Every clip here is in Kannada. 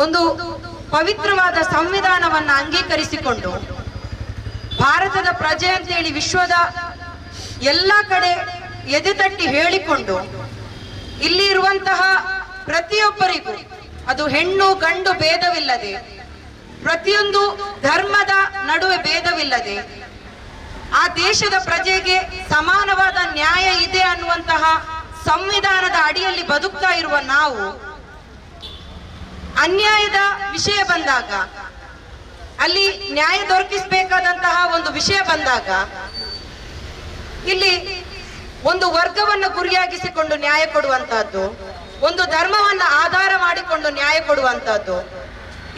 ಒಂದು ಪವಿತ್ರವಾದ ಸಂವಿಧಾನವನ್ನು ಅಂಗೀಕರಿಸಿಕೊಂಡು ಭಾರತದ ಪ್ರಜೆ ಅಂತೇಳಿ ವಿಶ್ವದ ಎಲ್ಲ ಕಡೆ ಎದೆತಟ್ಟಿ ಹೇಳಿಕೊಂಡು ಇಲ್ಲಿ ಇರುವಂತಹ ಪ್ರತಿಯೊಬ್ಬರಿಗೂ ಅದು ಹೆಣ್ಣು ಗಂಡು ಭೇದವಿಲ್ಲದೆ ಪ್ರತಿಯೊಂದು ಧರ್ಮದ ನಡುವೆ ಭೇದವಿಲ್ಲದೆ ಆ ದೇಶದ ಪ್ರಜೆಗೆ ಸಮಾನವಾದ ನ್ಯಾಯ ಇದೆ ಅನ್ನುವಂತಹ ಸಂವಿಧಾನದ ಅಡಿಯಲ್ಲಿ ಬದುಕ್ತಾ ಇರುವ ನಾವು ಅನ್ಯಾಯದ ವಿಷಯ ಬಂದಾಗ, ಅಲ್ಲಿ ನ್ಯಾಯ ದೊರಕಿಸಬೇಕಾದಂತಹ ಒಂದು ವಿಷಯ ಬಂದಾಗ, ಇಲ್ಲಿ ಒಂದು ವರ್ಗವನ್ನು ಗುರಿಯಾಗಿಸಿಕೊಂಡು ನ್ಯಾಯ ಕೊಡುವಂತಹದ್ದು, ಒಂದು ಧರ್ಮವನ್ನ ಆಧಾರ ಮಾಡಿಕೊಂಡು ನ್ಯಾಯ ಕೊಡುವಂತಹದ್ದು,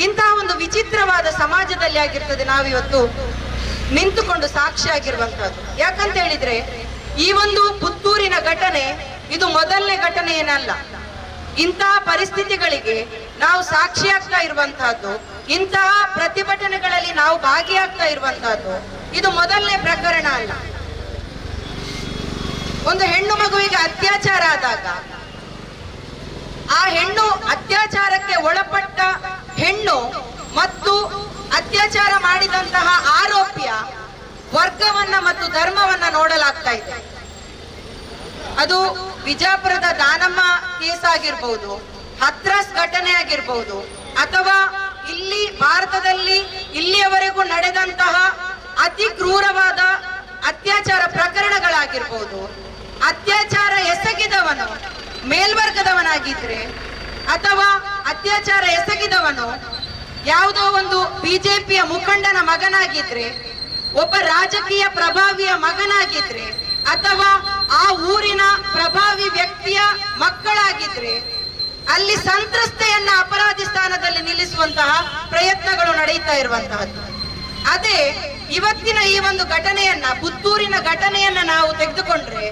ಇಂತಹ ಒಂದು ವಿಚಿತ್ರವಾದ ಸಮಾಜದಲ್ಲಿ ಆಗಿರ್ತದೆ ನಾವಿವತ್ತು ನಿಂತುಕೊಂಡು ಸಾಕ್ಷಿಯಾಗಿರುವಂತಹದ್ದು. ಯಾಕಂತ ಹೇಳಿದ್ರೆ, ಈ ಒಂದು ಪುತ್ತೂರಿನ ಘಟನೆ ಇದು ಮೊದಲನೇ ಘಟನೆ ಏನಲ್ಲ ಇಂತಹ ಪರಿಸ್ಥಿತಿಗಳಿಗೆ ನಾವು ಸಾಕ್ಷಿಯಾಗ್ತಾ ಇರುವಂತಹದ್ದು, ಇಂತಹ ಪ್ರತಿಭಟನೆಗಳಲ್ಲಿ ನಾವು ಭಾಗಿಯಾಗ್ತಾ ಇರುವಂತಹದ್ದು, ಇದು ಮೊದಲನೇ ಪ್ರಕರಣ ಅಲ್ಲ. ಒಂದು ಹೆಣ್ಣು ಮಗುವಿಗೆ ಅತ್ಯಾಚಾರ ಆದಾಗ, ಆ ಹೆಣ್ಣು ಅತ್ಯಾಚಾರಕ್ಕೆ ಒಳಪಟ್ಟ ಹೆಣ್ಣು ಮತ್ತು ಅತ್ಯಾಚಾರ ಮಾಡಿದಂತಹ ಆರೋಪಿಯ ವರ್ಗವನ್ನ ಮತ್ತು ಧರ್ಮವನ್ನ ನೋಡಲಾಗ್ತಾ ಇದೆ. ಅದು ವಿಜಾಪುರದ ದಾನಮ್ಮ ಕೇಸ್ ಆಗಿರ್ಬಹುದು ಹತ್ರಾಸ್ ಘಟನೆ ಆಗಿರ್ಬಹುದು ಅಥವಾ ಇಲ್ಲಿ ಭಾರತದಲ್ಲಿ ಇಲ್ಲಿಯವರೆಗೂ ನಡೆದಂತಹ ಅತಿ ಕ್ರೂರವಾದ ಅತ್ಯಾಚಾರ ಪ್ರಕರಣಗಳಾಗಿರ್ಬಹುದು ಅತ್ಯಾಚಾರ ಎಸಗಿದವನು, ಮೇಲ್ವರ್ಗದವನಾಗಿದ್ರೆ, ಅಥವಾ ಅತ್ಯಾಚಾರ ಎಸಗಿದವನು, ಯಾವುದೋ ಒಂದು ಬಿಜೆಪಿಯ ಮುಖಂಡನ ಮಗನಾಗಿದ್ರೆ, ಒಬ್ಬ ರಾಜಕೀಯ ಪ್ರಭಾವಿಯ ಮಗನಾಗಿದ್ರೆ, ಅಥವಾ ಆ ಊರಿನ ಪ್ರಭಾವಿ ವ್ಯಕ್ತಿಯ ಮಕ್ಕಳಾಗಿದ್ರೆ ಅಲ್ಲಿ ಸಂತ್ರಸ್ತೆಯನ್ನ ಅಪರಾಧಿ ಸ್ಥಾನದಲ್ಲಿ ನಿಲ್ಲಿಸುವಂತಹ ಪ್ರಯತ್ನಗಳು ನಡೆಯುತ್ತಾ ಇರುವಂತಹದ್ದು. ಅದೇ ಇವತ್ತಿನ ಈ ಒಂದು ಘಟನೆಯನ್ನ, ಪುತ್ತೂರಿನ ಘಟನೆಯನ್ನ ನಾವು ತೆಗೆದುಕೊಂಡ್ರೆ,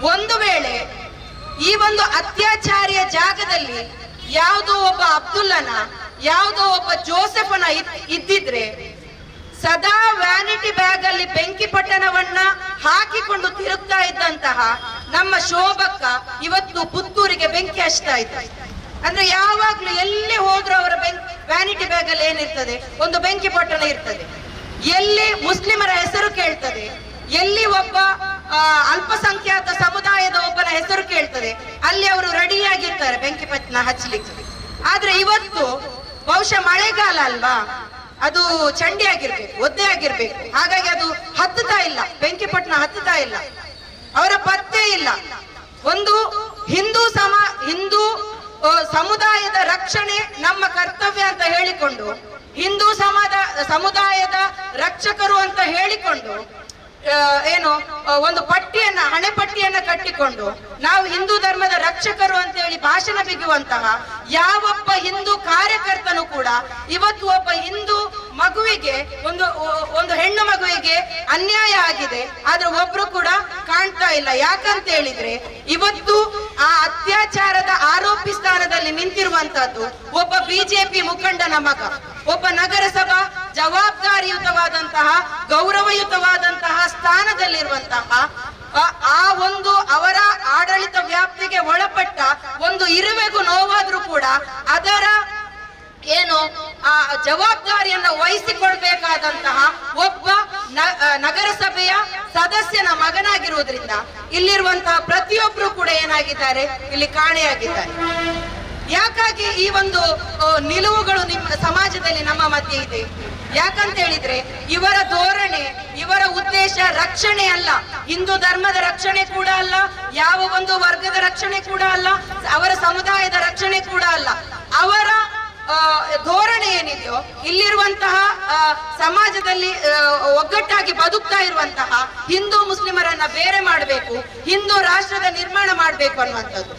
ಒಂದು ವೇಳೆ ಈ ಒಂದು ಅತ್ಯಾಚಾರಿಯ ಜಾಗದಲ್ಲಿ ಯಾವುದೋ ಒಬ್ಬ ಅಬ್ದುಲ್ಲನ, ಯಾವುದೋ ಒಬ್ಬ ಜೋಸೆಫನ ಇದ್- ಇದ್ದಿದ್ರೆ ಸದಾ ವ್ಯಾನಿಟಿ ಬ್ಯಾಗ್ ಅಲ್ಲಿ ಬೆಂಕಿ ಪಟ್ಟಣವನ್ನ ಹಾಕಿಕೊಂಡು ತಿರುಗ್ತಾ ಇದ್ದಂತಹ ನಮ್ಮ ಶೋಭಕ್ಕ ಇವತ್ತು ಪುತ್ತೂರಿಗೆ ಬೆಂಕಿ ಹಚ್ತಾ ಇದ್ದ ಅಂದ್ರೆ ಯಾವಾಗ್ಲೂ ಎಲ್ಲಿ ಹೋದ್ರೂ ಅವರ ವ್ಯಾನಿಟಿ ಬ್ಯಾಗ್ ಅಲ್ಲಿ ಏನಿರ್ತದೆ? ಒಂದು ಬೆಂಕಿ ಪಟ್ಟಣ ಇರ್ತದೆ. ಎಲ್ಲಿ ಮುಸ್ಲಿಮರ ಹೆಸರು ಕೇಳ್ತದೆ, ಎಲ್ಲಿ ಒಬ್ಬ ಅಲ್ಪಸಂಖ್ಯಾತ ಸಮುದಾಯದ ಒಬ್ಬನ ಹೆಸರು ಕೇಳ್ತದೆ, ಅಲ್ಲಿ ಅವರು ರೆಡಿಯಾಗಿರ್ತಾರೆ ಬೆಂಕಿ ಪಟ್ಟಣ ಹಚ್ಚಲಿಕ್ಕೆ ಆದ್ರೆ ಇವತ್ತು ಬಹುಶಃ ಮಳೆಗಾಲ ಅಲ್ವಾ? ಅದು ಚಂಡಿ ಆಗಿರ್ಬೇಕು, ಒದ್ದೆ ಆಗಿರ್ಬೇಕು. ಹಾಗಾಗಿ ಅದು ಹತ್ತುತ್ತಾ ಇಲ್ಲ. ಬೆಂಕಿಪಟ್ಟಣ ಹತ್ತುತ್ತಾ ಇಲ್ಲ. ಅವರ ಪತ್ತೆ ಇಲ್ಲ. ಒಂದು ಹಿಂದೂ ಸಮ, ಹಿಂದೂ ಸಮುದಾಯದ ರಕ್ಷಣೆ ನಮ್ಮ ಕರ್ತವ್ಯ ಅಂತ ಹೇಳಿಕೊಂಡು, ಹಿಂದೂ ಸಮಾದ, ಸಮುದಾಯದ ರಕ್ಷಕರು ಅಂತ ಹೇಳಿಕೊಂಡು ಏನು ಒಂದು ಪಟ್ಟಿಯನ್ನ ಹಣೆ ಪಟ್ಟಿಯನ್ನ ಕಟ್ಟಿಕೊಂಡು, ನಾವು ಹಿಂದೂ ಧರ್ಮದ ರಕ್ಷಕರು ಅಂತ ಭಾಷಣ ಬಿಗುವಂತಹ ಯಾವೊಬ್ಬ ಹಿಂದೂ ಕಾರ್ಯಕರ್ತನು ಕೂಡ ಇವತ್ತು ಒಬ್ಬ ಹಿಂದೂ ಮಗುವಿಗೆ ಒಂದು ಒಂದು ಹೆಣ್ಣು ಮಗುವಿಗೆ ಅನ್ಯಾಯ ಆಗಿದೆ, ಆದ್ರೆ ಒಬ್ರು ಕೂಡ ಕಾಣ್ತಾ ಇಲ್ಲ. ಯಾಕಂತ ಹೇಳಿದ್ರೆ ಇವತ್ತು ಆ ಅತ್ಯಾಚಾರದ ಆರೋಪಿ ಸ್ಥಾನದಲ್ಲಿ ನಿಂತಿರುವಂತಹದ್ದು ಒಬ್ಬ ಬಿಜೆಪಿ ಮುಖಂಡನ ಮಗ, ಒಬ್ಬ ನಗರಸಭಾ ಜವಾಬ್ದಾರಿಯುತವಾದಂತಹ, ಗೌರವಯುತವಾದಂತಹ ಸ್ಥಾನದಲ್ಲಿರುವಂತಹ ಆ- ಒಂದು ಅವರ ಆಡಳಿತ ವ್ಯಾಪ್ತಿಗೆ ಒಳಪಟ್ಟ ಒಂದು ಇರುವೆಗೂ ನೋವಾದ್ರೂ ಕೂಡ ಅದರ ಏನು, ಆ ಜವಾಬ್ದಾರಿಯನ್ನ ವಹಿಸಿಕೊಳ್ಬೇಕಾದಂತಹ ಒಬ್ಬ ನಗರಸಭೆಯ ಸದಸ್ಯನ ಮಗನಾಗಿರುವುದರಿಂದ ಇಲ್ಲಿರುವಂತಹ ಪ್ರತಿಯೊಬ್ರು ಕೂಡ ಏನಾಗಿದ್ದಾರೆ, ಇಲ್ಲಿ ಕಾಣೆಯಾಗಿದ್ದಾರೆ. ಯಾಕಾಗಿ ಈ ಒಂದು ನಿಲುವುಗಳು ನಿಮ್ಮ ಸಮಾಜದಲ್ಲಿ ನಮ್ಮ ಮಧ್ಯೆ ಇದೆ? ಯಾಕಂತ ಹೇಳಿದ್ರೆ, ಇವರ ಧೋರಣೆ, ಇವರ ಉದ್ದೇಶ ರಕ್ಷಣೆ ಅಲ್ಲ. ಹಿಂದೂ ಧರ್ಮದ ರಕ್ಷಣೆ ಕೂಡ ಅಲ್ಲ, ಯಾವ ಒಂದು ವರ್ಗದ ರಕ್ಷಣೆ ಕೂಡ ಅಲ್ಲ, ಅವರ ಸಮುದಾಯದ ರಕ್ಷಣೆ ಕೂಡ ಅಲ್ಲ. ಅವರ ಧೋರಣೆ ಏನಿದೆಯೋ, ಇಲ್ಲಿರುವಂತಹ ಸಮಾಜದಲ್ಲಿ ಒಗ್ಗಟ್ಟಾಗಿ ಬದುಕ್ತಾ ಇರುವಂತಹ ಹಿಂದೂ ಮುಸ್ಲಿಮರನ್ನ ಬೇರೆ ಮಾಡಬೇಕು, ಹಿಂದೂ ರಾಷ್ಟ್ರದ ನಿರ್ಮಾಣ ಮಾಡಬೇಕು ಅನ್ನುವಂಥದ್ದು.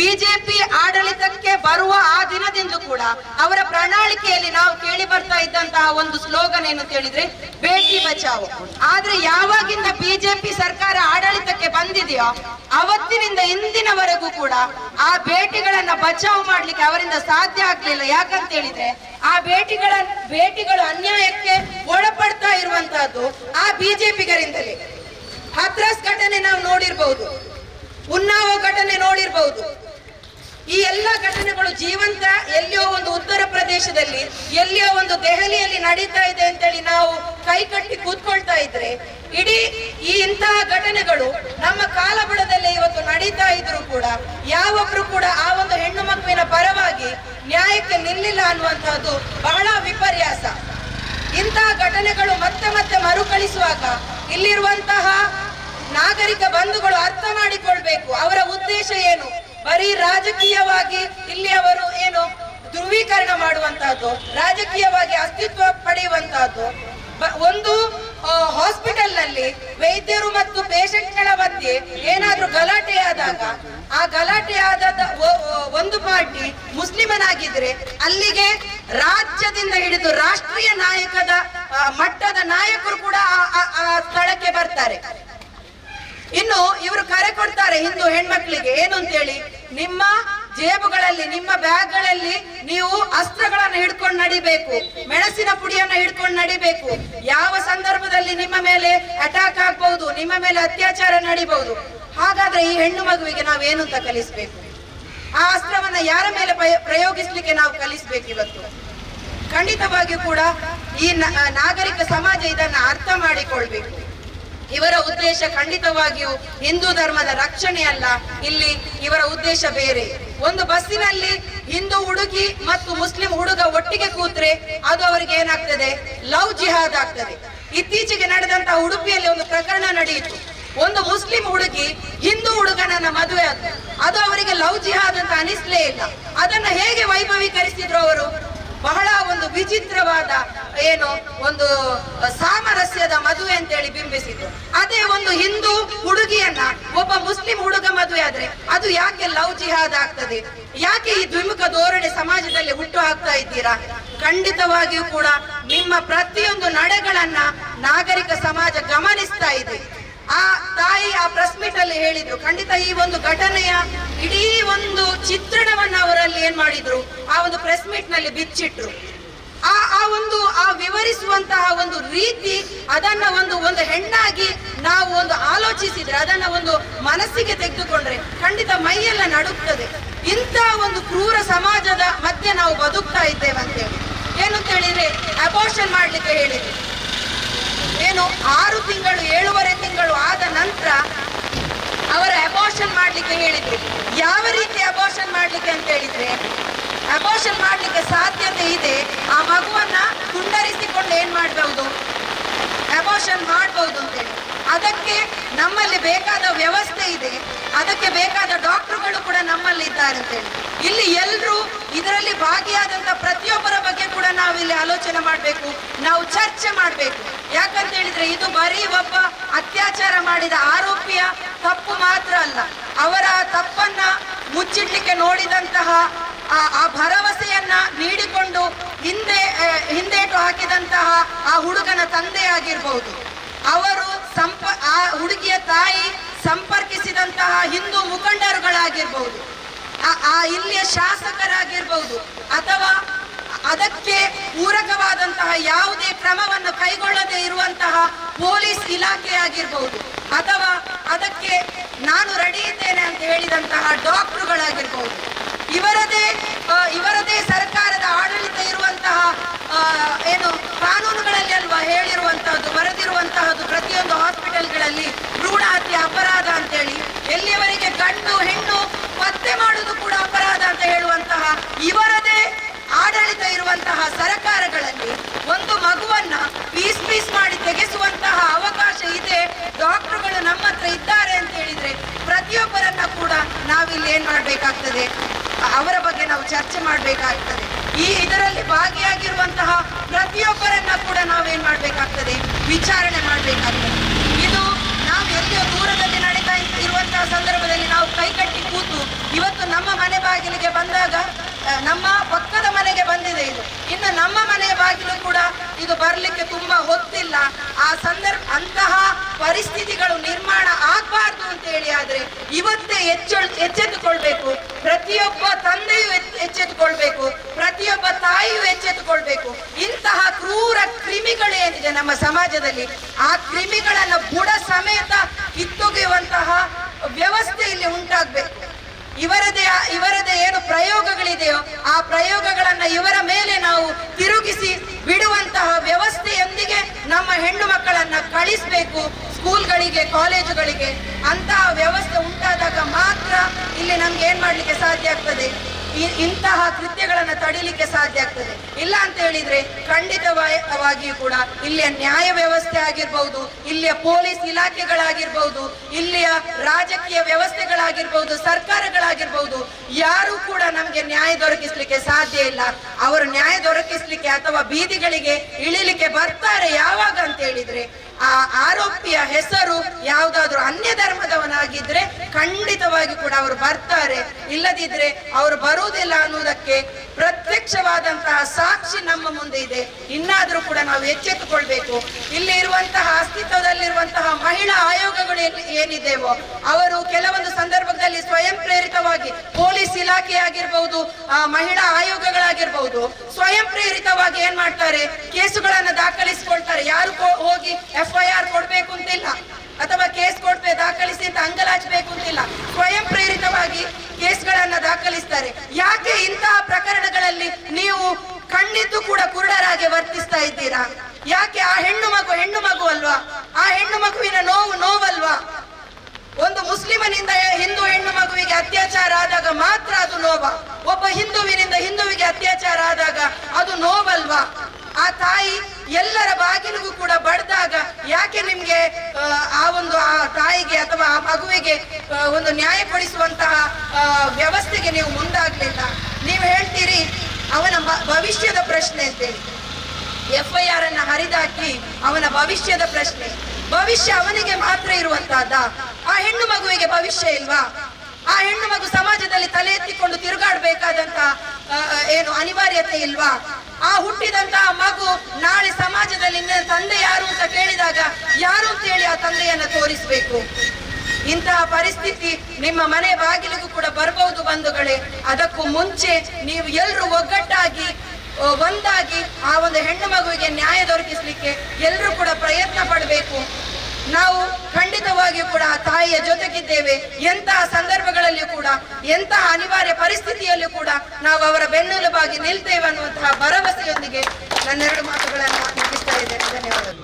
ಬಿಜೆಪಿ ಆಡಳಿತಕ್ಕೆ ಬರುವ ಆ ದಿನದಿಂದ ಕೂಡ ಅವರ ಪ್ರಣಾಳಿಕೆಯಲ್ಲಿ ನಾವು ಕೇಳಿ ಬರ್ತಾ ಇದ್ದಂತಹ ಒಂದು ಸ್ಲೋಗನ್ ಏನು ಹೇಳಿದ್ರೆ, ಬೇಟಿ ಬಚಾವು. ಆದ್ರೆ ಯಾವಾಗಿಂದ ಬಿಜೆಪಿ ಸರ್ಕಾರ ಆಡಳಿತಕ್ಕೆ ಬಂದಿದೆಯೋ, ಅವತ್ತಿನಿಂದ ಇಂದಿನವರೆಗೂ ಕೂಡ ಆ ಬೇಟಿಗಳನ್ನ ಬಚಾವ್ ಮಾಡ್ಲಿಕ್ಕೆ ಅವರಿಂದ ಸಾಧ್ಯ ಆಗ್ಲಿಲ್ಲ. ಯಾಕಂತ ಹೇಳಿದ್ರೆ, ಆ ಬೇಟಿಗಳ, ಬೇಟಿಗಳು ಅನ್ಯಾಯಕ್ಕೆ ಒಳಪಡ್ತಾ ಇರುವಂತಹದ್ದು ಆ ಬಿಜೆಪಿಗರಿಂದಲೇ. ಹತ್ರಾಸ್ ಘಟನೆ ನಾವು ನೋಡಿರ್ಬಹುದು ಉನ್ನಾವೋ ಘಟನೆ ನೋಡಿರ್ಬಹುದು ಈ ಎಲ್ಲ ಘಟನೆಗಳು ಜೀವಂತ ಎಲ್ಲಿಯೋ ಒಂದು ಉತ್ತರ ಪ್ರದೇಶದಲ್ಲಿ, ಎಲ್ಲಿಯೋ ಒಂದು ದೆಹಲಿಯಲ್ಲಿ ನಡೀತಾ ಇದೆ ಅಂತೇಳಿ ನಾವು ಕೈ ಕಟ್ಟಿ ಕೂತ್ಕೊಳ್ತಾ ಇದ್ರೆ, ಇಡೀ ಈ ಇಂತಹ ಘಟನೆಗಳು ನಮ್ಮ ಕಾಲಬಡದಲ್ಲಿ ಇವತ್ತು ನಡೀತಾ ಇದ್ರು ಕೂಡ, ಯಾವೊಬ್ರು ಕೂಡ ಆ ಒಂದು ಹೆಣ್ಣು ಮಗುವಿನ ಪರವಾಗಿ ನ್ಯಾಯಕ್ಕೆ ನಿಲ್ಲಿಲ್ಲ ಅನ್ನುವಂತಹದ್ದು ಬಹಳ ವಿಪರ್ಯಾಸ. ಇಂತಹ ಘಟನೆಗಳು ಮತ್ತೆ ಮತ್ತೆ ಮರುಕಳಿಸುವಾಗ ಇಲ್ಲಿರುವಂತಹ ನಾಗರಿಕ ಬಂಧುಗಳು ಅರ್ಥ ಮಾಡಿಕೊಳ್ಬೇಕು. ಅವರ ಉದ್ದೇಶ ಏನು? ಬರೀ ರಾಜಕೀಯವಾಗಿ ಇಲ್ಲಿ ಅವರು ಏನು ಧ್ರುವೀಕರಣ ಮಾಡುವಂತಹದ್ದು, ರಾಜಕೀಯವಾಗಿ ಅಸ್ತಿತ್ವ ಪಡೆಯುವಂತಹದ್ದು ಒಂದು ಹಾಸ್ಪಿಟಲ್ನಲ್ಲಿ ವೈದ್ಯರು ಮತ್ತು ಪೇಷಂಟ್ಗಳ ಮಧ್ಯೆ ಏನಾದ್ರೂ ಗಲಾಟೆ ಆದಾಗ, ಆ ಗಲಾಟೆ ಆದ ಒಂದು ಪಾರ್ಟಿ ಮುಸ್ಲಿಮನಾಗಿದ್ರೆ ಅಲ್ಲಿಗೆ ರಾಜ್ಯದಿಂದ ಹಿಡಿದು ರಾಷ್ಟ್ರೀಯ ನಾಯಕದ ಮಟ್ಟದ ನಾಯಕರು ಕೂಡ ಆ- ಸ್ಥಳಕ್ಕೆ ಬರ್ತಾರೆ. ಇನ್ನು ಇವರು ಕೊಡ್ತಾರೆ ಹಿಂದೂ ಹೆಣ್ಮಕ್ಳಿಗೆ ಏನು ಅಂತ ಹೇಳಿ ನಿಮ್ಮ ಜೇಬುಗಳಲ್ಲಿ, ನಿಮ್ಮ ಬ್ಯಾಗ್ಗಳಲ್ಲಿ ನೀವು ಅಸ್ತ್ರಗಳನ್ನು ಹಿಡ್ಕೊಂಡು ನಡಿಬೇಕು, ಮೆಣಸಿನ ಪುಡಿಯನ್ನ ಹಿಡ್ಕೊಂಡು ನಡಿಬೇಕು. ಯಾವ ಸಂದರ್ಭದಲ್ಲಿ ನಿಮ್ಮ ಮೇಲೆ ಅಟ್ಯಾಕ್ ಆಗ್ಬಹುದು, ನಿಮ್ಮ ಮೇಲೆ ಅತ್ಯಾಚಾರ ನಡಿಬಹುದು. ಹಾಗಾದ್ರೆ ಈ ಹೆಣ್ಣು ಮಗುವಿಗೆ ನಾವೇನು ಅಂತ ಕಲಿಸ್ಬೇಕು? ಆ ಅಸ್ತ್ರವನ್ನ ಯಾರ ಮೇಲೆ ಪ್ರಯ- ಪ್ರಯೋಗಿಸ್ಲಿಕ್ಕೆ ನಾವು ಕಲಿಸ್ಬೇಕು ಇವತ್ತು? ಖಂಡಿತವಾಗಿಯೂ ಕೂಡ ಈ ನಾಗರಿಕ ಸಮಾಜ ಇದನ್ನ ಅರ್ಥ ಮಾಡಿಕೊಳ್ಬೇಕು. ಇವರ ಉದ್ದೇಶ ಖಂಡಿತವಾಗಿಯೂ ಹಿಂದೂ ಧರ್ಮದ ರಕ್ಷಣೆ ಅಲ್ಲ. ಇಲ್ಲಿ ಇವರ ಉದ್ದೇಶ ಬೇರೆ. ಒಂದು ಬಸ್ಸಿನಲ್ಲಿ ಹಿಂದೂ ಹುಡುಗಿ ಮತ್ತು ಮುಸ್ಲಿಂ ಹುಡುಗ ಒಟ್ಟಿಗೆ ಕೂತ್ರೆ ಅದು ಅವರಿಗೆ ಏನಾಗ್ತದೆ? ಲವ್ ಜಿಹಾದ್ ಆಗ್ತದೆ. ಇತ್ತೀಚೆಗೆ ನಡೆದಂತಹ ಉಡುಪಿಯಲ್ಲಿ ಒಂದು ಪ್ರಕರಣ ನಡೆಯಿತು. ಒಂದು ಮುಸ್ಲಿಂ ಹುಡುಗಿ ಹಿಂದೂ ಹುಡುಗನನ್ನ ಮದುವೆ ಆದ ಅದು ಅವರಿಗೆ ಲವ್ ಜಿಹಾದ್ ಅಂತ ಅನಿಸ್ಲೇ ಇಲ್ಲ. ಅದನ್ನ ಹೇಗೆ ವೈಭವೀಕರಿಸಿದ್ರು ಅವರು? ಬಹಳ ಒಂದು ವಿಚಿತ್ರವಾದ ಏನು ಒಂದು ಸಾಮರಸ್ಯದ ಮದುವೆ ಅಂತೇಳಿ ಬಿಂಬಿಸಿದ್ರು ಅದೇ ಒಂದು ಹಿಂದೂ ಹುಡುಗಿಯನ್ನ, ಒಬ್ಬ ಮುಸ್ಲಿಂ ಹುಡುಗ ಮದುವೆ ಆದ್ರೆ ಅದು ಯಾಕೆ ಲವ್ ಜಿಹಾದ್ ಆಗ್ತದೆ? ಯಾಕೆ ಈ ದ್ವಿಮುಖ ಧೋರಣೆ ಸಮಾಜದಲ್ಲಿ ಹುಟ್ಟು ಹಾಕ್ತಾ ಇದ್ದೀರಾ? ಖಂಡಿತವಾಗಿಯೂ ಕೂಡ ನಿಮ್ಮ ಪ್ರತಿಯೊಂದು ನಡೆಗಳನ್ನ ನಾಗರಿಕ ಸಮಾಜ ಗಮನಿಸ್ತಾ ಇದೆ. ಆ ತಾಯಿ ಆ ಪ್ರೆಸ್ ಮೀಟ್ ಅಲ್ಲಿ ಹೇಳಿದ್ರು, ಖಂಡಿತ ಈ ಒಂದು ಘಟನೆಯ ಇಡೀ ಒಂದು ಚಿತ್ರಣವನ್ನ ಅವರಲ್ಲಿ ಏನ್ ಮಾಡಿದ್ರು? ಆ ಒಂದು ಪ್ರೆಸ್ ಮೀಟ್ನಲ್ಲಿ ಬಿಚ್ಚಿಟ್ರು. ಆ ಆ ಒಂದು, ಆ ವಿವರಿಸುವಂತಹ ಒಂದು ರೀತಿ, ಅದನ್ನ ಒಂದು ಒಂದು ಹೆಣ್ಣಾಗಿ ನಾವು ಒಂದು ಆಲೋಚಿಸಿದ್ರೆ, ಅದನ್ನ ಒಂದು ಮನಸ್ಸಿಗೆ ತೆಗೆದುಕೊಂಡ್ರೆ ಖಂಡಿತ ಮೈಯೆಲ್ಲ ನಡುಗ್ತದೆ. ಇಂಥ ಒಂದು ಕ್ರೂರ ಸಮಾಜದ ಮಧ್ಯೆ ನಾವು ಬದುಕ್ತಾ ಇದ್ದೇವೆ ಅಂತೇಳಿ ಏನು ಕೇಳಿದ್ರೆ ಅಬೋರ್ಷನ್ ಮಾಡ್ಲಿಕ್ಕೆ ಹೇಳಿದ್ರು. ಏನು ಆರು ತಿಂಗಳು, ಏಳುವರೆ ತಿಂಗಳು ಆದ ನಂತರ ಅವರ ಅಬೋಷನ್ ಮಾಡಲಿಕ್ಕೆ ಹೇಳಿದ್ರು. ಯಾವ ರೀತಿ ಅಬೋಷನ್ ಮಾಡಲಿಕ್ಕೆ ಅಂತ ಹೇಳಿದ್ರೆ ಅಬೋಷನ್ ಮಾಡಲಿಕ್ಕೆ ಸಾಧ್ಯತೆ ಇದೆ. ಆ ಮಗುವನ್ನ ಕುಂಡರಿಸಿಕೊಂಡು ಏನ್ ಮಾಡಬಹುದು ಅಬೋಷನ್ ಮಾಡಬಹುದು ಅಂತೇಳಿ ಅದಕ್ಕೆ ನಮ್ಮಲ್ಲಿ ಬೇಕಾದ ವ್ಯವಸ್ಥೆ ಇದೆ. ಅದಕ್ಕೆ ಬೇಕಾದ ಡಾಕ್ಟರ್ಗಳು ಕೂಡ ನಮ್ಮಲ್ಲಿ ಇದ್ದಾರೆ ಅಂತೇಳಿ ಇಲ್ಲಿ ಎಲ್ಲರೂ ಇದರಲ್ಲಿ ಭಾಗಿಯಾದಂತ ಪ್ರತಿಯೊಬ್ಬರ ಬಗ್ಗೆ ಕೂಡ ನಾವು ಇಲ್ಲಿ ಆಲೋಚನೆ ಮಾಡಬೇಕು. ನಾವು ಚರ್ಚೆ ಮಾಡಬೇಕು. ಯಾಕಂತ ಹೇಳಿದ್ರೆ ಇದು ಬರೀ ಒಬ್ಬ ಅತ್ಯಾಚಾರ ಮಾಡಿದ ಆರೋಪಿಯ ತಪ್ಪು ಮಾತ್ರ ಅಲ್ಲ. ಅವರ ತಪ್ಪನ್ನ ಮುಚ್ಚಿಡ್ಲಿಕ್ಕೆ ನೋಡಿದಂತಹ ಆ ಭರವಸೆಯನ್ನ ನೀಡಿಕೊಂಡು ಹಿಂದೆ ಹಿಂದೇಟು ಹಾಕಿದಂತಹ ಆ ಹುಡುಗನ ತಂದೆ ಅವರು ಸಂಪ, ಆ ಹುಡುಗಿಯ ತಾಯಿ ಸಂಪರ್ಕಿಸಿದಂತಹ ಹಿಂದೂ ಮುಖಂಡರುಗಳಾಗಿರ್ಬಹುದು ಇಲ್ಲಿಯ ಶಾಸಕರಾಗಿರ್ಬಹುದು ಅಥವಾ ಅದಕ್ಕೆ ಪೂರಕವಾದಂತಹ ಯಾವುದೇ ಕ್ರಮವನ್ನು ಕೈಗೊಳ್ಳದೆ ಇರುವಂತಹ ಪೊಲೀಸ್ ಇಲಾಖೆ ಆಗಿರ್ಬಹುದು ಅಥವಾ ಅದಕ್ಕೆ ನಾನು ರೆಡಿ ಇದ್ದೇನೆ ಅಂತ ಹೇಳಿದಂತಹ ಡಾಕ್ಟರ್ಗಳಾಗಿರ್ಬಹುದು ಇವರದೇ ಇವರದೇ ಸರ್ಕಾರದ ಆಡಳಿತ ಇರುವಂತಹ ಏನು ಕಾನೂನುಗಳಲ್ಲಿ ಅಲ್ವಾ ಹೇಳಿರುವಂತಹದ್ದು, ಬರೆದಿರುವಂತಹದ್ದು ಪ್ರತಿಯೊಂದು ಹಾಸ್ಪಿಟಲ್ಗಳಲ್ಲಿ ಭ್ರೂಣ ಹತ್ಯೆ ಅಪರಾಧ ಅಂತೇಳಿ, ಎಲ್ಲಿಯವರೆಗೆ ಗಂಡು ಹೆಣ್ಣು ಪತ್ತೆ ಮಾಡುವುದು ಕೂಡ ಅಪರಾಧ ಅಂತ ಹೇಳುವಂತಹ ಇವರದೇ ಆಡಳಿತ ಇರುವಂತಹ ಸರಕಾರಗಳಲ್ಲಿ ಒಂದು ಮಗುವನ್ನ ಪೀಸ್ ಪೀಸ್ ಮಾಡಿ ತೆಗೆಸುವಂತಹ ಅವಕಾಶ ಇದೆ. ಡಾಕ್ಟರ್ಗಳು ನಮ್ಮ ಹತ್ರ ಇದ್ದಾರೆ ಅಂತ ಹೇಳಿದ್ರೆ ಪ್ರತಿಯೊಬ್ಬರನ್ನ ಕೂಡ ನಾವಿಲ್ಲಿ ಏನ್ ಮಾಡ್ಬೇಕಾಗ್ತದೆ? ಅವರ ಬಗ್ಗೆ ನಾವು ಚರ್ಚೆ ಮಾಡಬೇಕಾಗ್ತದೆ. ಈ ಇದರಲ್ಲಿ ಭಾಗಿಯಾಗಿರುವಂತಹ ಪ್ರತಿಯೊಬ್ಬರನ್ನ ಕೂಡ ನಾವೇನ್ ಮಾಡ್ಬೇಕಾಗ್ತದೆ? ವಿಚಾರಣೆ ಮಾಡ್ಬೇಕಾಗ್ತದೆ. ಇದು ನಾವು ಎಲ್ಲಿಯೋ ದೂರದಲ್ಲಿ ನಡೀತಾ ಇರುವಂತಹ ಸಂದರ್ಭದಲ್ಲಿ ನಾವು ಕೈಕಟ್ಟಿ ಕೂತು ಇವತ್ತು ನಮ್ಮ ಮನೆ ಬಾಗಿಲಿಗೆ ಬಂದಾಗ ನಮ್ಮ ಪಕ್ಕದ ಮನೆಗೆ ಬಂದಿದೆ ಇದು. ಇನ್ನು ನಮ್ಮ ಮನೆಯ ಬಾಗಿಲು ಕೂಡ ಇದು ಬರಲಿಕ್ಕೆ ತುಂಬಾ ಹೊತ್ತಿಲ್ಲ. ಆ ಸಂದರ್ಭ, ಅಂತಹ ಪರಿಸ್ಥಿತಿಗಳು ನಿರ್ಮಾಣ ಆಗ್ಬಾರ್ದು ಅಂತ ಹೇಳಿ ಆದ್ರೆ ಇವತ್ತೇ ಹೆಚ್ಚು ಎಚ್ಚೆತ್ತುಕೊಳ್ಬೇಕು. ಪ್ರತಿಯೊಬ್ಬ ತಂದೆಯು ಎಚ್- ಎಚ್ಚೆತ್ತುಕೊಳ್ಬೇಕು. ಪ್ರತಿಯೊಬ್ಬ ತಾಯಿಯು ಎಚ್ಚೆತ್ತುಕೊಳ್ಬೇಕು. ಇಂತಹ ಕ್ರೂರ ಕ್ರಿಮಿಗಳೇನಿದೆ ನಮ್ಮ ಸಮಾಜದಲ್ಲಿ, ಆ ಕ್ರಿಮಿಗಳನ್ನು ಬುಡ ಸಮೇತ ಕಿತ್ತೊಗೆಯುವಂತಹ ವ್ಯವಸ್ಥೆ ಇಲ್ಲಿ ಉಂಟಾಗ್ಬೇಕು. ಇವರದೇ ಇವರದೇ ಏನು ಪ್ರಯೋಗಗಳಿದೆಯೋ ಆ ಪ್ರಯೋಗಗಳನ್ನು ಇವರ ಮೇಲೆ ನಾವು ತಿರುಗಿಸಿ ಬಿಡುವಂತಹ ವ್ಯವಸ್ಥೆಯೊಂದಿಗೆ ನಮ್ಮ ಹೆಣ್ಣು ಮಕ್ಕಳನ್ನ ಕಳಿಸಬೇಕು ಸ್ಕೂಲ್ಗಳಿಗೆ, ಕಾಲೇಜುಗಳಿಗೆ. ಅಂತಹ ವ್ಯವಸ್ಥೆ ಉಂಟಾದಾಗ ಮಾತ್ರ ಇಲ್ಲಿ ನಮ್ಗೆ ಏನ್ ಮಾಡ್ಲಿಕ್ಕೆ ಸಾಧ್ಯ ಆಗ್ತದೆ? ಇಂತಹ ಕೃತ್ಯಗಳನ್ನು ತಡೀಲಿಕ್ಕೆ ಸಾಧ್ಯ ಆಗ್ತದೆ. ಇಲ್ಲ ಅಂತ ಹೇಳಿದ್ರೆ ಖಂಡಿತವಾಗಿಯೂ ಕೂಡ ಇಲ್ಲಿಯ ನ್ಯಾಯ ವ್ಯವಸ್ಥೆ ಆಗಿರ್ಬಹುದು ಇಲ್ಲಿಯ ಪೊಲೀಸ್ ಇಲಾಖೆಗಳಾಗಿರ್ಬಹುದು ಇಲ್ಲಿಯ ರಾಜಕೀಯ ವ್ಯವಸ್ಥೆಗಳಾಗಿರ್ಬಹುದು ಸರ್ಕಾರಗಳಾಗಿರ್ಬಹುದು ಯಾರು ಕೂಡ ನಮಗೆ ನ್ಯಾಯ ದೊರಕಿಸ್ಲಿಕ್ಕೆ ಸಾಧ್ಯ ಇಲ್ಲ. ಅವರು ನ್ಯಾಯ ದೊರಕಿಸ್ಲಿಕ್ಕೆ ಅಥವಾ ಬೀದಿಗಳಿಗೆ ಇಳಿಲಿಕ್ಕೆ ಬರ್ತಾರೆ ಯಾವಾಗ ಅಂತ ಹೇಳಿದ್ರೆ, ಆ ಆರೋಪಿಯ ಹೆಸರು ಯಾವುದಾದ್ರೂ ಅನ್ಯ ಧರ್ಮದವನಾಗಿದ್ರೆ ಖಂಡಿತವಾಗಿ ಕೂಡ ಅವರು ಬರ್ತಾರೆ. ಇಲ್ಲದಿದ್ರೆ ಅವರು ಬರುವುದಿಲ್ಲ ಅನ್ನೋದಕ್ಕೆ ಪ್ರತ್ಯಕ್ಷವಾದಂತಹ ಸಾಕ್ಷಿ ನಮ್ಮ ಮುಂದೆ ಇದೆ. ಇನ್ನಾದರೂ ಕೂಡ ನಾವು ಎಚ್ಚೆತ್ತುಕೊಳ್ಬೇಕು. ಇಲ್ಲಿ ಇರುವಂತಹ ಅಸ್ತಿತ್ವದಲ್ಲಿರುವಂತಹ ಮಹಿಳಾ ಆಯೋಗಗಳು ಏನ್- ಏನಿದೆವೋ, ಅವರು ಕೆಲವೊಂದು ಸಂದರ್ಭದಲ್ಲಿ ಸ್ವಯಂ ಪ್ರೇರಿತವಾಗಿ ಪೊಲೀಸ್ ಇಲಾಖೆ ಆಗಿರ್ಬಹುದು ಮಹಿಳಾ ಆಯೋಗಗಳಾಗಿರ್ಬಹುದು, ಸ್ವಯಂ ಪ್ರೇರಿತವಾಗಿ ಏನ್ ಮಾಡ್ತಾರೆ, ಕೇಸುಗಳನ್ನ ದಾಖಲಿಸಿಕೊಳ್ತಾರೆ. ಯಾರು ಹೋಗಿ ಎಫ್ ಐ ಆರ್ ಕೊಡ್ಬೇಕು ಅಂತಿಲ್ಲ. ಅಥವಾ ಕೇಸ್ ಕೊಡ್ತೇವೆ ದಾಖಲಿಸಿ ಅಂತ ಅಂಗಲಾಚಬೇಕು ಅಂತಿಲ್ಲ ಸ್ವಯಂ ಪ್ರೇರಿತವಾಗಿ ಕೇಸ್ಗಳನ್ನ ದಾಖಲಿಸ್ತಾರೆ. ಯಾಕೆ ಇಂತಹ ಪ್ರಕರಣಗಳಲ್ಲಿ ನೀವು ಕಣ್ಣಿದ್ದು ಕೂಡ ಕುರುಡರಾಗಿ ವರ್ತಿಸ್ತಾ ಇದ್ದೀರಾ? ಯಾಕೆ ಆ ಹೆಣ್ಣು ಮಗು ಹೆಣ್ಣು ಮಗು ಅಲ್ವಾ? ಆ ಹೆಣ್ಣು ಮಗುವಿನ ನೋವು ನೋವಲ್ವಾ? ಒಂದು ಮುಸ್ಲಿಮನಿಂದ ಹಿಂದೂ ಹೆಣ್ಣು ಮಗುವಿಗೆ ಅತ್ಯಾಚಾರ ಆದಾಗ ಮಾತ್ರ ಅದು ನೋವ. ಒಬ್ಬ ಹಿಂದುವಿನಿಂದ ಹಿಂದುವಿಗೆ ಅತ್ಯಾಚಾರ ಆದಾಗ ಅದು ನೋವಲ್ವಾ? ಆ ತಾಯಿ ಎಲ್ಲರ ಬಾಗಿಲಿಗೂ ಕೂಡ ಬಡ್ದಾಗ ಯಾಕೆ ನಿಮ್ಗೆ ಆ, ಒಂದು ಆ ತಾಯಿಗೆ ಅಥವಾ ಆ ಮಗುವಿಗೆ ಒಂದು ನ್ಯಾಯಪಡಿಸುವಂತಹ ವ್ಯವಸ್ಥೆಗೆ ನೀವು ಮುಂದಾಗ್ಲಿಲ್ಲ? ನೀವು ಹೇಳ್ತೀರಿ ಅವನ ಭವಿಷ್ಯದ ಪ್ರಶ್ನೆ ಅಂತೇಳಿ ಎಫ್ ಐ ಆರ್ ಅನ್ನ ಹರಿದಾಕಿ ಅವನ ಭವಿಷ್ಯದ ಪ್ರಶ್ನೆ. ಭವಿಷ್ಯ ಅವನಿಗೆ ಮಾತ್ರ ಇರುವಂತಹದ್ದ ಆ ಹೆಣ್ಣು ಮಗುವಿಗೆ ಭವಿಷ್ಯ ಇಲ್ವಾ? ಆ ಹೆಣ್ಣು ಮಗು ಸಮಾಜದಲ್ಲಿ ತಲೆ ಎತ್ತಿಕೊಂಡು ತಿರುಗಾಡಬೇಕಾದಂತ ಏನು ಅನಿವಾರ್ಯತೆ ಇಲ್ವಾ? ಆ ಹುಟ್ಟಿದಂತಹ ಮಗು ನಾಳೆ ಸಮಾಜದಲ್ಲಿ ನಿನ್ನ ತಂದೆ ಯಾರು ಅಂತ ಕೇಳಿದಾಗ ಯಾರು ಅಂತ ಹೇಳಿ ಆ ತಂದೆಯನ್ನ ತೋರಿಸಬೇಕು? ಇಂತಹ ಪರಿಸ್ಥಿತಿ ನಿಮ್ಮ ಮನೆ ಬಾಗಿಲಿಗೂ ಕೂಡ ಬರಬಹುದು ಬಂಧುಗಳೇ. ಅದಕ್ಕೂ ಮುಂಚೆ ನೀವು ಎಲ್ಲರೂ ಒಗ್ಗಟ್ಟಾಗಿ ಒಂದಾಗಿ ಆ ಒಂದು ಹೆಣ್ಣು ಮಗುವಿಗೆ ನ್ಯಾಯ ದೊರಕಿಸಲಿಕ್ಕೆ ಎಲ್ಲರೂ ಕೂಡ ಪ್ರಯತ್ನ ಪಡಬೇಕು. ನಾವು ಖಂಡಿತವಾಗಿಯೂ ಕೂಡ ತಾಯಿಯ ಜೊತೆಗಿದ್ದೇವೆ. ಎಂತಹ ಸಂದರ್ಭಗಳಲ್ಲಿ ಕೂಡ, ಎಂತಹ ಅನಿವಾರ್ಯ ಪರಿಸ್ಥಿತಿಯಲ್ಲಿ ಕೂಡ ನಾವು ಅವರ ಬೆನ್ನೆಲುಬಾಗಿ ನಿಲ್ತೇವೆ ಅನ್ನುವಂತಹ ಭರವಸೆಯೊಂದಿಗೆ ನನ್ನೆರಡು ಮಾತುಗಳನ್ನು ಮುಗಿಸ್ತಾ ಇದ್ದೇನೆ. ಧನ್ಯವಾದಗಳು.